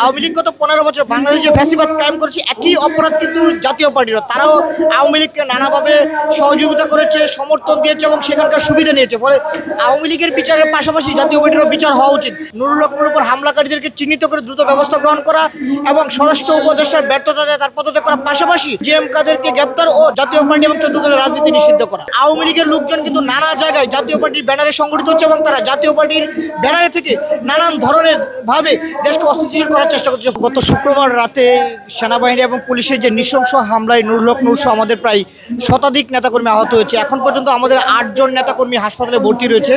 আওয়ামী লীগ গত পনেরো বছর বাংলাদেশে ফ্যাসিবাদ কায়েম করেছে, একই অপরাধ কিন্তু জাতীয় পার্টিরও। তারাও আওয়ামী লীগকে নানাভাবে সহযোগিতা করেছে, সমর্থন দিয়েছে এবং সেখানকার সুবিধা নিয়েছে। ফলে আওয়ামী লীগের বিচারের পাশাপাশি জাতীয় পার্টিরও বিচার হওয়া উচিত। নুরুল হকের উপর হামলাকারীদেরকে চিহ্নিত করে দ্রুত ব্যবস্থা গ্রহণ করা এবং স্বরাষ্ট্র উপদেষ্টার ব্যর্থতা তার পদত্যাগ করার পাশাপাশি জে এম কাদেরকে গ্রেপ্তার ও জাতীয় পার্টি এবং চোদ্দ দলের রাজনীতি নিষিদ্ধ করা। আওয়ামী লীগের লোকজন কিন্তু নানা জায়গায় জাতীয় পার্টির ব্যানারে সংগঠিত হচ্ছে এবং তারা জাতীয় পার্টির ব্যানারে থেকে নানান ধরনের ভাবে দেশকে অস্থিতিশীল করার চেষ্টা করছে গত শুক্রবার রাতে সেনাবাহিনী এবং পুলিশের যে নৃশংস হামলায় নুরুল নুরস আমাদের প্রায় শতাধিক নেতাকর্মী আহত হয়েছে। এখন পর্যন্ত আমাদের আটজন নেতাকর্মী হাসপাতালে ভর্তি রয়েছে।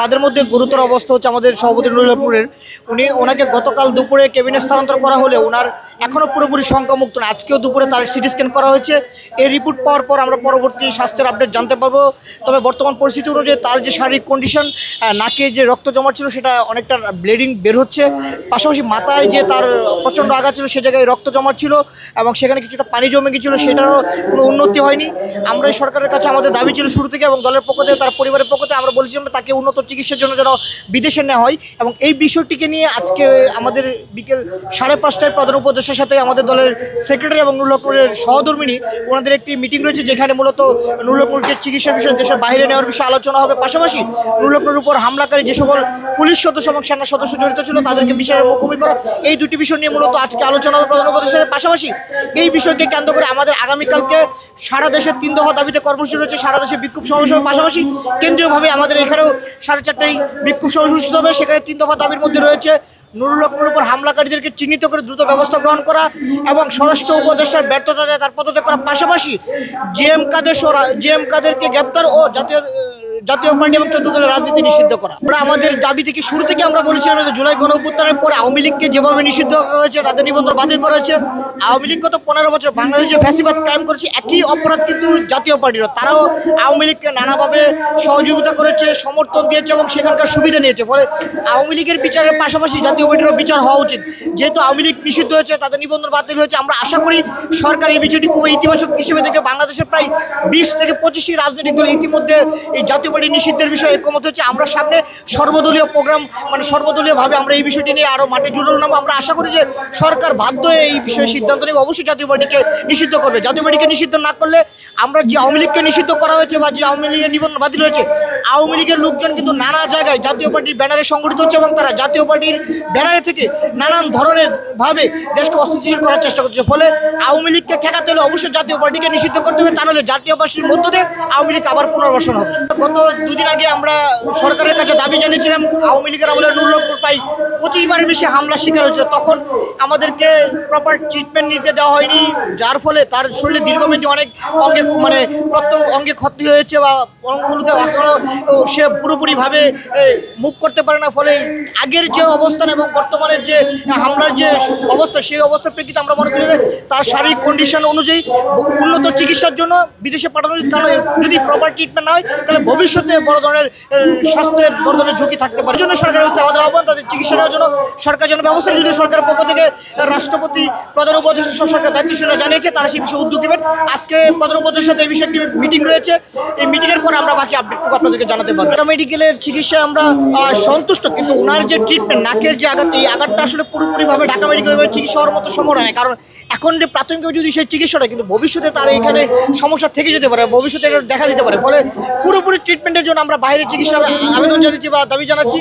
তাদের মধ্যে গুরুতর অবস্থা হচ্ছে আমাদের সভাপতি নুরুল হক নুরের উনি, ওনাকে গতকাল দুপুরে কেবিনে স্থানান্তর করা হলে ওনার এখনও পুরোপুরি সংখ্যামুক্ত না আজকেও দুপুরে তার সিটি স্ক্যান করা হয়েছে। এই রিপোর্ট পাওয়ার পর আমরা পরবর্তী স্বাস্থ্যের আপডেট জানতে পারব। তবে বর্তমান পরিস্থিতি অনুযায়ী তার যে শারীরিক কন্ডিশন নাকে যে রক্ত জমা ছিল সেটা অনেকটা ব্লিডিং বের হচ্ছে। পাশাপাশি মাথায় যে তার প্রচণ্ড আঘাত ছিল, সে জায়গায় রক্ত জমা ছিল এবং সেখানে কিছুটা পানি জমে গিয়েছিল, সেটারও কোনো উন্নতি হয়নি। আমরা সরকারের কাছে আমাদের দাবি ছিল শুরু থেকে এবং দলের পক্ষ থেকে, তার পরিবারের পক্ষ থেকে আমরা বলেছিলাম তাকে উন্নত চিকিৎসার জন্য যেন বিদেশে নেওয়া হয় এবং এই বিষয়টিকে নিয়ে আজকে আমাদের বিকেল সাড়ে পাঁচটায় প্রধান উপদেশের সাথে আমাদের দলের সেক্রেটারি এবং নুরুলপুরের সহধর্মিনী ওনাদের একটি মিটিং রয়েছে, যেখানে মূলত নুরুলপুরকে চিকিৎসার বিষয়ে, দেশের বাইরে নেওয়ার বিষয়ে আলোচনা হবে। পাশাপাশি নুরুলপুরের উপর হামলাকারী যে সকল পুলিশ সদস্য এবং সেনা সদস্য জড়িত ছিল, তাদেরকে বিচারের মুখোমুখি করা এই দুটি বিষয় নিয়ে মূলত আজকে আলোচনা হবে প্রধান সাথে পাশাপাশি। এই বিষয়কে কেন্দ্র করে আমাদের আগামীকালকে সারা দেশের তিন দফা দাবিতে কর্মসূচি রয়েছে, সারা দেশে বিক্ষোভ সমাবেশ হবে। পাশাপাশি কেন্দ্রীয়ভাবে আমাদের এখানেও সাড়ে চারটায় বিক্ষোভ সমাবেশ হবে। সেখানে তিন দফা দাবির মধ্যে রয়েছে নুরুল হকের উপর হামলাকারীদেরকে চিহ্নিত করে দ্রুত ব্যবস্থা গ্রহণ করা এবং স্বরাষ্ট্র উপদেষ্টার ব্যর্থতা তার পদত্যাগ করার পাশাপাশি J M Kader J M কাদেরকে গ্রেপ্তার ও জাতীয় জাতীয় পার্টি এবং চোদ্দ দলের রাজনীতি নিষিদ্ধ করা। আমরা আমাদের দাবি থেকে শুরু থেকে আমরা বলেছিলাম যে জুলাই গণ পরে আওয়ামী লীগকে যেভাবে নিষিদ্ধ করা হয়েছে, তাদের নিবন্ধন বাতিল করা হয়েছে। আওয়ামী লীগ গত পনেরো বছর বাংলাদেশে ফ্যাসিবাদ কায়েম করেছে, একই অপরাধ কিন্তু জাতীয় পার্টিরও। তারাও আওয়ামী লীগকে নানাভাবে সহযোগিতা করেছে, সমর্থন দিয়েছে এবং সেখানকার সুবিধা নিয়েছে। ফলে আওয়ামী লীগের বিচারের পাশাপাশি জাতীয় পার্টিরও বিচার হওয়া উচিত। যেহেতু আওয়ামী লীগ নিষিদ্ধ হয়েছে, তাদের নিবন্ধন বাতিল হয়েছে, আমরা আশা করি সরকার এই বিষয়টি খুবই ইতিবাচক হিসেবে দেখে বাংলাদেশের প্রায় বিশ থেকে পঁচিশটি রাজনৈতিক দল ইতিমধ্যে এই জাতীয় পার্টি নিষিদ্ধের বিষয়ে একমত হচ্ছে আমরা সামনে সর্বদলীয় প্রোগ্রাম মানে সর্বদলীয়ভাবে আমরা এই বিষয়টি নিয়ে আরও মাঠে জুড়ে নাম আমরা আশা করি যে সরকার বাধ্য হয়ে এই বিষয়ে সিদ্ধান্ত নেবে। অবশ্যই জাতীয় পার্টিকে নিষিদ্ধ করবে। জাতীয় পার্টিকে নিষিদ্ধ না করলে আমরা যে আওয়ামী লীগকে নিষিদ্ধ করা হয়েছে বা যে আওয়ামী লীগের নিবন্ধন বাতিল হয়েছে, আওয়ামী লীগের লোকজন কিন্তু নানা জায়গায় জাতীয় পার্টির ব্যানারে সংগঠিত হচ্ছে এবং তারা জাতীয় পার্টির ব্যানারে থেকে নানান ধরনের ভাবে দেশকে অস্থিতিশীল করার চেষ্টা করছে। ফলে আওয়ামী লীগকে ঠেকাতে হলে অবশ্যই জাতীয় পার্টিকে নিষিদ্ধ করতে হবে। তা নাহলে জাতীয় পার্টির মধ্য দিয়ে আওয়ামী লীগ আবার পুনর্বাসন হবে। গত দুদিন আগে আমরা সরকারের কাছে দাবি জানিয়েছিলাম, আওয়ামী লীগের আমলে নুরুলপুর প্রায় পঁচিশ বারের বেশি হামলার শিকার হয়েছিল। তখন আমাদেরকে প্রপার ট্রিটমেন্ট নিতে দেওয়া হয়নি, যার ফলে তার শরীরে দীর্ঘমেয়াদী অনেক অঙ্গে মানে প্রত্যেক অঙ্গে ক্ষতি হয়েছে বা অঙ্গগুলোতে এখনও সে পুরোপুরিভাবে মুভ করতে পারে না। ফলে আগের যে অবস্থান এবং বর্তমানের যে হামলার যে অবস্থা, সেই অবস্থার প্রেক্ষিতে আমরা মনে করি যে তার শারীরিক কন্ডিশন অনুযায়ী উন্নত চিকিৎসার জন্য বিদেশে পাঠানোর কারণে যদি প্রপার ট্রিটমেন্ট না হয়, তাহলে ভবিষ্যতে বড় ধরনের স্বাস্থ্যের বড় ধরনের ঝুঁকি থাকতে পারে। জন্য সরকারের ব্যবস্থা আমাদের আহ্বান, তাদের চিকিৎসা নেওয়ার জন্য সরকার যেন ব্যবস্থা যদি সরকারের পক্ষ থেকে রাষ্ট্রপতি, প্রধান উপদেষ্টা সরকার দায়িত্বশীলরা জানিয়েছে, তারা সেই বিষয়ে উদ্যোগ নেবেন। আজকে প্রধান উপদেষ্টার সাথে এই বিষয়ে একটি মিটিং রয়েছে। এই মিটিংয়ের পর আমরা বাকি আপডেটটুকু আপনাদেরকে জানাতে পারব। ঢাকা মেডিকেলের চিকিৎসায় আমরা সন্তুষ্ট, কিন্তু ওনার যে ট্রিটমেন্ট নাকের যে আঘাত, এই আঘাতটা আসলে পুরোপুরিভাবে ঢাকা মেডিকেলের চিকিৎসা হওয়ার মতো সম্ভব নয়, কারণ এখন যে প্রাথমিক যদি সেই চিকিৎসাটা, কিন্তু ভবিষ্যতে তার এখানে সমস্যা থেকে যেতে পারে, ভবিষ্যতে দেখা দিতে পারে। ফলে পুরোপুরি ট্রিটমেন্টের জন্য আমরা বাইরের চিকিৎসা আবেদন জানাচ্ছি বা দাবি জানাচ্ছি।